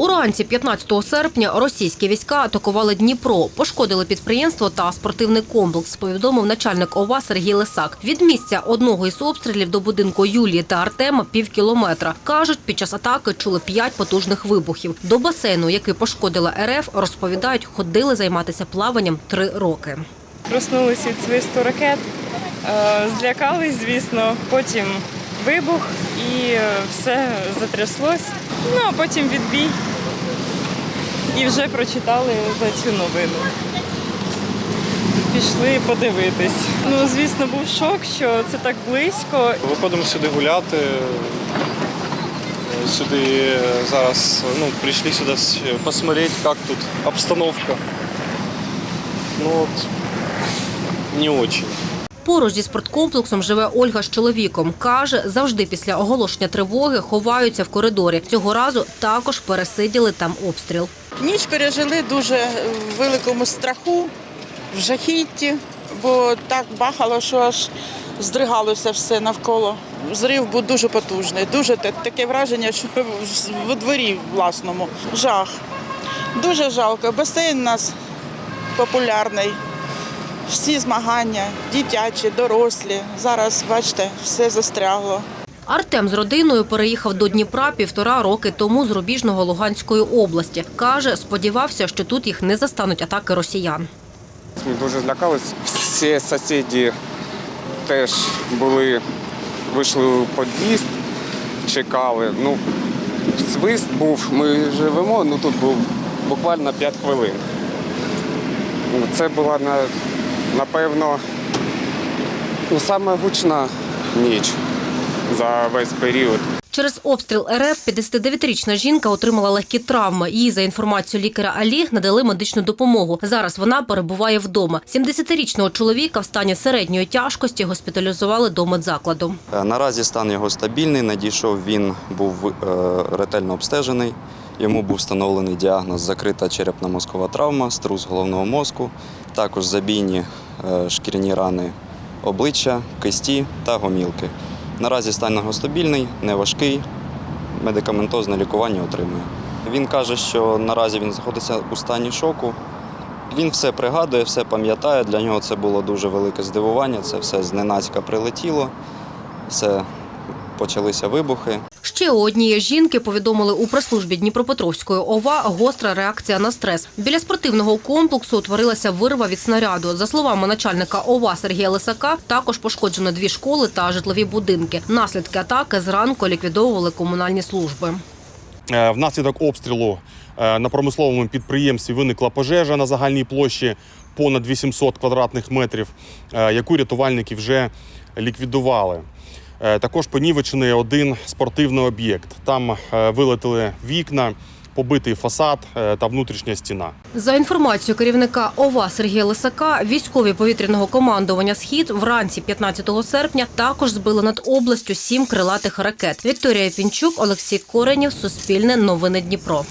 Уранці 15 серпня російські війська атакували Дніпро, пошкодили підприємство та спортивний комплекс. Повідомив начальник ОВА Сергій Лисак. Від місця одного із обстрілів до будинку Юлії та Артема пів кілометра. кажуть, під час атаки чули п'ять потужних вибухів. До басейну, який пошкодила РФ, розповідають, ходили займатися плаванням три роки. Проснулися від свисту ракет, е, злякались, звісно. Потім вибух і е, все затряслось. Ну а потім відбій. І вже прочитали за цю новину. Пішли подивитись. Ну, звісно, був шок, що це так близько. Виходимо сюди гуляти. Сюди зараз ну, прийшли сюди посмотреть, як тут обстановка. Ну от не очень. Поруч зі спорткомплексом живе Ольга з чоловіком. Каже, завжди після оголошення тривоги ховаються в коридорі. Цього разу також пересиділи там обстріл. Ніч пережили дуже в великому страху, в жахітті, бо так бахало, що аж здригалося все навколо. Зрив був дуже потужний, дуже таке враження, що в дворі власному. Жах. Дуже жалко. Басейн у нас популярний. Всі змагання, дитячі, дорослі. Зараз, бачите, все застрягло. Артем з родиною переїхав до Дніпра півтора роки тому з рубіжного Луганської області. Каже, сподівався, що тут їх не застануть атаки росіян. Ми дуже злякались. Всі сусіди теж були, вийшли у під'їзд, чекали. Ну, свист був, ми живемо, ну тут був буквально 5 хвилин. Ну, Це була напевно ну, саме ніч за весь період. Через обстріл РФ 59-річна жінка отримала легкі травми. Їй, за інформацією лікаря Алі, надали медичну допомогу. Зараз вона перебуває вдома. 70-річного чоловіка в стані середньої тяжкості госпіталізували до медзакладу. Е, Наразі стан його стабільний. Надійшов він був е, ретельно обстежений. Йому був встановлений діагноз закрита черепно-мозкова травма, струс головного мозку, також забійні е, шкіряні рани обличчя, кисті та гомілки. Наразі стан його стабільний, неважкий, медикаментозне лікування отримує. Він каже, що наразі він знаходиться у стані шоку. Він все пригадує, все пам'ятає. Для нього це було дуже велике здивування. Це все зненацька прилетіло, все почалися вибухи. Ще у однієї жінки повідомили у прес-службі Дніпропетровської ОВА гостра реакція на стрес. Біля спортивного комплексу утворилася вирва від снаряду. За словами начальника ОВА Сергія Лисака, також пошкоджено дві школи та житлові будинки. Наслідки атаки зранку ліквідовували комунальні служби. Е, Внаслідок обстрілу е, на промисловому підприємстві виникла пожежа на загальній площі понад 800 квадратних метрів, е, яку рятувальники вже ліквідували. Е, Також понівечений один спортивний об'єкт. Там е, вилетіли вікна, побитий фасад е, та внутрішня стіна. За інформацією керівника ОВА Сергія Лисака, військові повітряного командування Схід вранці 15 серпня також збили над областю сім крилатих ракет. Вікторія Пінчук, Олексій Коренєв, Суспільне, Новини Дніпро.